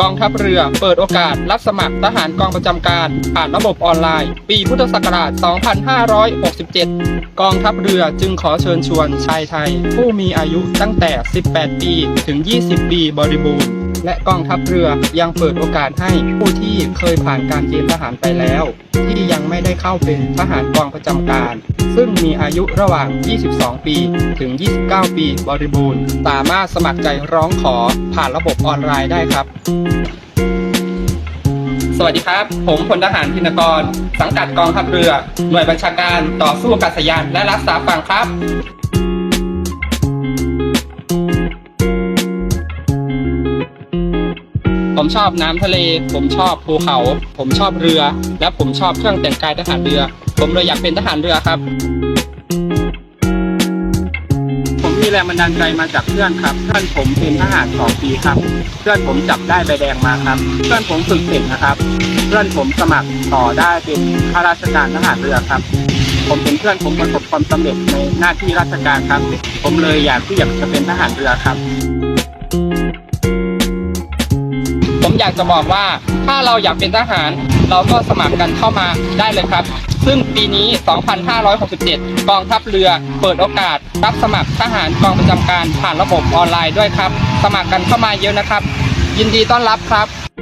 กองทัพเรือเปิดโอกาสรับสมัครทหารกองประจำการ ผ่านระบบออนไลน์ ปีพุทธศักราช 2567 กองทัพเรือจึงขอเชิญชวนชายไทย ผู้มีอายุตั้งแต่ 18 ปี ถึง 20 ปีบริบูรณ์ และกองทัพเรือยังเปิดโอกาสให้ผู้ที่เคยผ่านการเกณฑ์ทหารไปแล้ว ที่ยังไม่ได้เข้าเป็นทหารกองประจำการ ซึ่งมีอายุระหว่าง 22 ปี ถึง 29 ปีบริบูรณ์ สามารถสมัครใจร้องขอผ่านระบบออนไลน์ได้ครับสวัสดีครับ ผมพลทหารพินกร สังกัดกองทัพเรือ หน่วยบัญชาการต่อสู้อากาศยานและรักษาฝั่งครับ ผมชอบน้ำทะเล ผมชอบภูเขา ผมชอบเรือ และผมชอบเครื่องแต่งกายทหารเรือ ผมเลยอยากเป็นทหารเรือครับ ผมมีแรงบันดาลใจมาจากเพื่อนครับ เพื่อนผมเป็นทหารสองปีครับ เพื่อนผมจับได้ใบแดงมาครับ เพื่อนผมฝึกเสร็จนะครับ เพื่อนผมสมัครต่อได้เป็นข้าราชการทหารเรือครับ ผมเป็นเพื่อนผมประสบความสำเร็จในหน้าที่ราชการครับ ผมเลยอยากที่อยากจะเป็นทหารเรือครับ อยากจะบอกว่าถ้าเราอยากเป็นทหาร เราก็สมัครกันเข้ามาได้เลยครับ ซึ่งปีนี้ 2567 กองทัพเรือเปิดโอกาส รับสมัครทหารกองประจำการผ่านระบบออนไลน์ด้วยครับ สมัครกันเข้ามาเยอะนะครับ ยินดีต้อนรับครับ